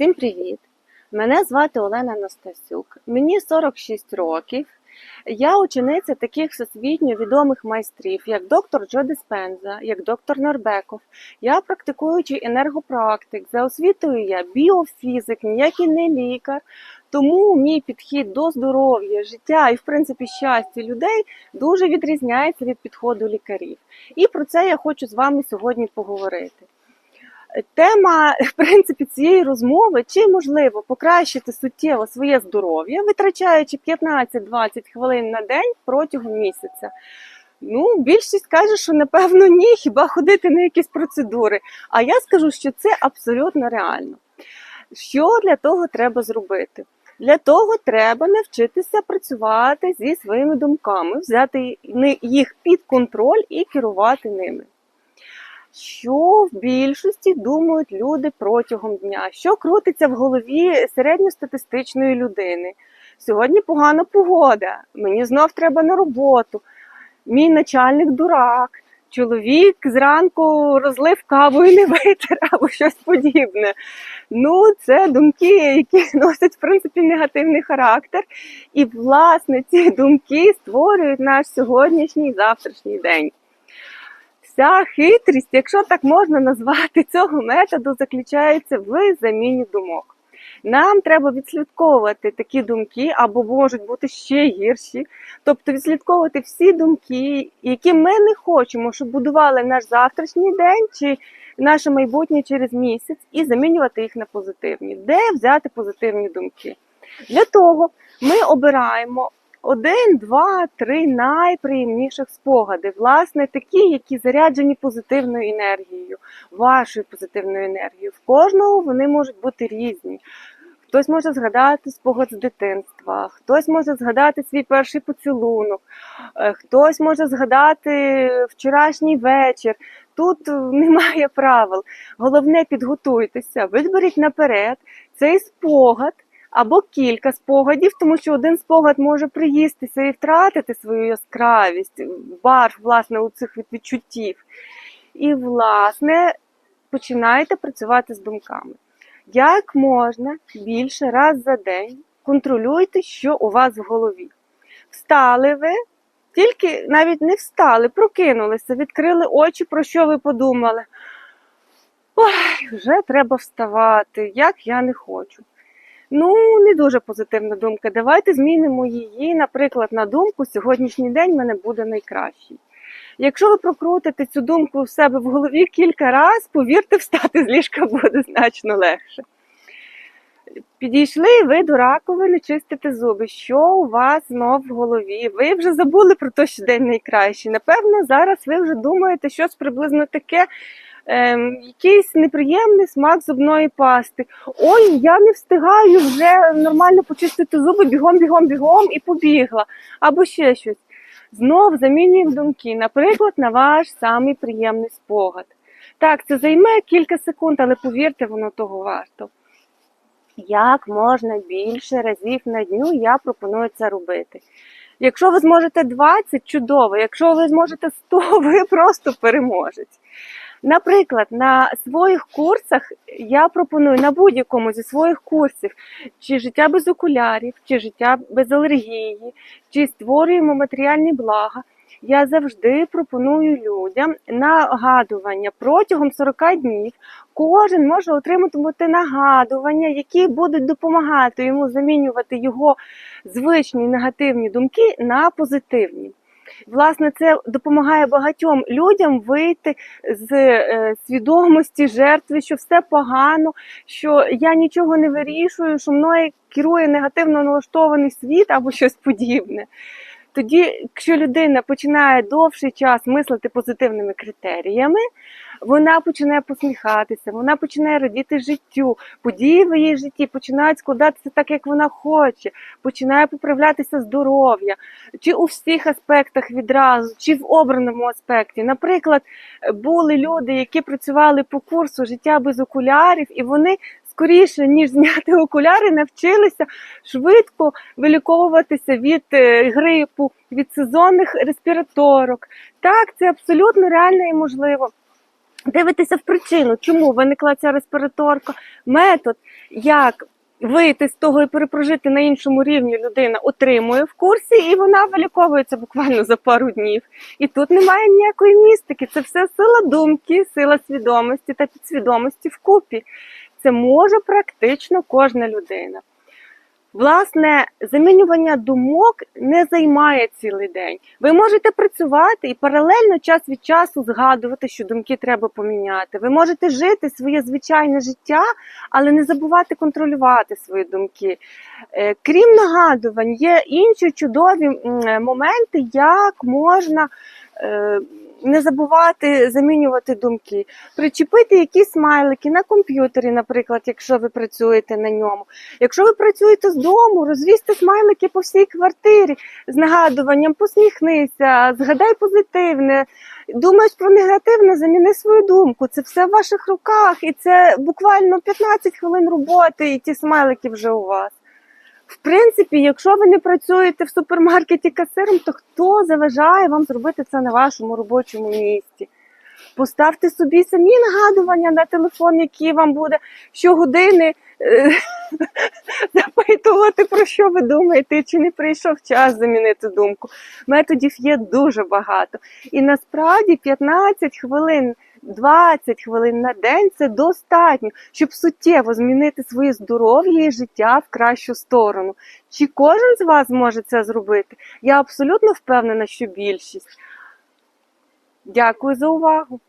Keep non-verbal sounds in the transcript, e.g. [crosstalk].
Всім привіт! Мене звати Олена Настасюк. Мені 46 років. Я учениця таких всесвітньо відомих майстрів, як доктор Джо Диспенза, як доктор Норбеков. Я практикуючий енергопрактик. За освітою я біофізик, ніякий не лікар. Тому мій підхід до здоров'я, життя і, в принципі, щастя людей дуже відрізняється від підходу лікарів. І про це я хочу з вами сьогодні поговорити. Тема в принципі цієї розмови чи можливо покращити суттєво своє здоров'я, витрачаючи 15-20 хвилин на день протягом місяця. Ну, більшість каже, що напевно ні, хіба ходити на якісь процедури. А я скажу, що це абсолютно реально. Що для того треба зробити? Для того треба навчитися працювати зі своїми думками, взяти їх під контроль і керувати ними що в більшості думають люди протягом дня, що крутиться в голові середньостатистичної людини. Сьогодні погана погода, мені знов треба на роботу. Мій начальник дурак, чоловік зранку розлив каву і не витер або щось подібне. Ну, це думки, які носять в принципі негативний характер. І, власне, ці думки створюють наш сьогоднішній завтрашній день. Вся хитрість, якщо так можна назвати [laughs] цього методу, заключається в заміні думок. Нам треба відслідковувати такі думки, або можуть бути ще гірші. Тобто відслідковувати всі думки, які ми не хочемо, щоб будували наш завтрашній день чи наше майбутнє через місяць, і замінювати їх на позитивні. Де взяти позитивні думки? Для того ми обираємо один, два, три найприємніших спогади. Власне, такі, які заряджені позитивною енергією, вашою позитивною енергією. В кожного вони можуть бути різні. Хтось може згадати спогад з дитинства, хтось може згадати свій перший поцілунок, е, хтось може згадати вчорашній вечір. Тут немає [laughs] правил. Головне підготуйтеся, виберіть наперед цей спогад або кілька спогадів, тому що один спогад може приїстися і втратити свою яскравість, барв, власне, у цих відчуттів. І, власне, починаєте працювати з думками. Як можна більше раз за день контролюйте, що у вас в голові. Встали ви, тільки навіть не встали, прокинулися, відкрили очі, про що ви подумали. Ой, вже треба вставати, як я не хочу. Ну, не дуже позитивна думка. Давайте змінимо її, наприклад, на думку сьогоднішній день в мене буде найкращий. Якщо ви прокрутите цю думку в себе в голові кілька разів, повірте, [laughs] встати з ліжка буде значно легше. Підійшли ви до раковини, чистите зуби. Що у вас знов в голові? Ви вже забули про те, що день найкращий. Напевно, зараз ви вже думаєте щось приблизно таке, ем, якийсь неприємний смак зубної пасти. Ой, я не встигаю вже нормально почистити зуби, бігом, бігом, бігом і побігла. Або ще щось. Знов замінюємо думки, наприклад, на ваш самий приємний спогад. Так, це займе кілька секунд, але повірте, воно того варто. Як можна більше разів на дню я пропоную це робити. Якщо ви зможете 20, чудово. Якщо ви зможете 100, [laughs] ви просто переможець. Наприклад, на своїх курсах я пропоную на будь-якому зі своїх курсів, чи життя без окулярів, чи життя без алергії, чи створюємо матеріальні блага. Я завжди пропоную людям нагадування протягом 40 днів. Кожен може отримати нагадування, які будуть допомагати йому замінювати його звичні негативні думки на позитивні. Власне, це допомагає багатьом людям вийти з е, свідомості жертви, що все погано, що я нічого не вирішую, що мною керує негативно налаштований світ або щось подібне. Тоді, якщо людина починає довший час мислити позитивними критеріями, вона починає посміхатися, вона починає радіти життю, події в її житті починають складатися так, як вона хоче, починає поправлятися здоров'я, чи у всіх аспектах відразу, чи в обраному аспекті. Наприклад, були люди, які працювали по курсу життя без окулярів, і вони скоріше, ніж зняти окуляри, навчилися швидко виліковуватися від е, грипу, від сезонних респіраторок. Так, це абсолютно реально і можливо. дивитеся в причину, чому виникла ця респіраторка, метод, як вийти з того і перепрожити на іншому рівні людина отримує в курсі, і вона виліковується буквально за пару днів. І тут немає ніякої містики. Це все сила думки, сила свідомості та підсвідомості вкупі. Це може практично кожна людина. Власне, замінювання думок не займає цілий день. Ви можете працювати і паралельно час від часу згадувати, що думки треба поміняти. Ви можете жити своє звичайне життя, але не забувати контролювати свої думки. Е, Крім нагадувань, є інші чудові е, моменти, як можна. Не забувати замінювати думки, причепити якісь смайлики на комп'ютері, наприклад, якщо ви працюєте на ньому. Якщо ви працюєте з дому, розвісьте смайлики по всій квартирі з нагадуванням, посміхнися, згадай позитивне. Думаєш про негативне, заміни свою думку. Це все в ваших руках, і це буквально 15 хвилин роботи, і ті смайлики вже у вас. В принципі, якщо ви не працюєте в супермаркеті касиром, то хто заважає вам зробити це на вашому робочому місці? Поставте собі самі нагадування на телефон, які вам буде щогодини е, [laughs] запитувати, про що ви думаєте, чи не прийшов час замінити думку. Методів є дуже багато. І насправді 15 хвилин. 20 хвилин на день це достатньо, щоб суттєво змінити своє здоров'я і життя в кращу сторону. Чи кожен з вас може це зробити? Я абсолютно впевнена, що більшість. Дякую за увагу.